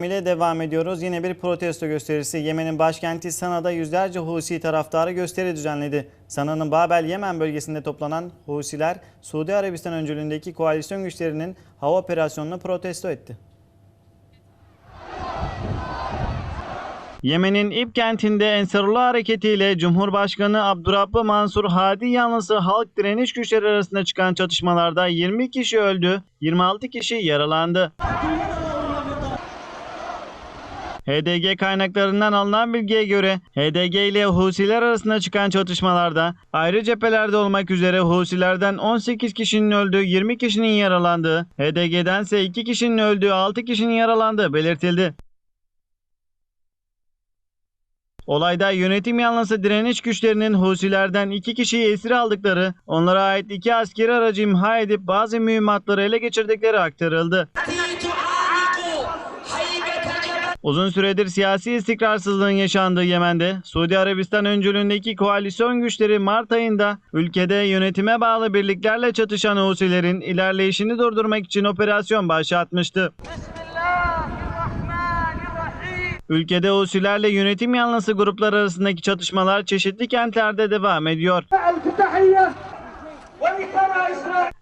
ile devam ediyoruz. Yine bir protesto gösterisi. Yemen'in başkenti Sana'da yüzlerce Husi taraftarı gösteri düzenledi. Sana'nın Babel Yemen bölgesinde toplanan Husiler, Suudi Arabistan öncülüğündeki koalisyon güçlerinin hava operasyonunu protesto etti. Yemen'in İp kentinde Ensarullah hareketiyle Cumhurbaşkanı Abdurrabbi Mansur Hadi yanlısı halk direniş güçleri arasında çıkan çatışmalarda 20 kişi öldü, 26 kişi yaralandı. HDG kaynaklarından alınan bilgiye göre HDG ile Husiler arasında çıkan çatışmalarda ayrı cephelerde olmak üzere Husilerden 18 kişinin öldüğü 20 kişinin yaralandığı, HDG'den ise 2 kişinin öldüğü 6 kişinin yaralandığı belirtildi. Olayda yönetim yanlısı direniş güçlerinin Husilerden iki kişiyi esir aldıkları, onlara ait iki askeri aracı imha edip bazı mühimmatları ele geçirdikleri aktarıldı. Uzun süredir siyasi istikrarsızlığın yaşandığı Yemen'de Suudi Arabistan öncülüğündeki koalisyon güçleri Mart ayında ülkede yönetime bağlı birliklerle çatışan Husilerin ilerleyişini durdurmak için operasyon başlatmıştı. Ülkede Husilerle yönetim yanlısı gruplar arasındaki çatışmalar çeşitli kentlerde devam ediyor.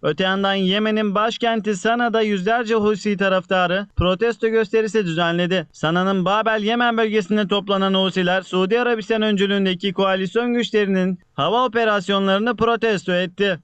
Öte yandan Yemen'in başkenti Sana'da yüzlerce Husi taraftarı protesto gösterisi düzenledi. Sana'nın Babel Yemen bölgesinde toplanan Husiler Suudi Arabistan öncülüğündeki koalisyon güçlerinin hava operasyonlarını protesto etti.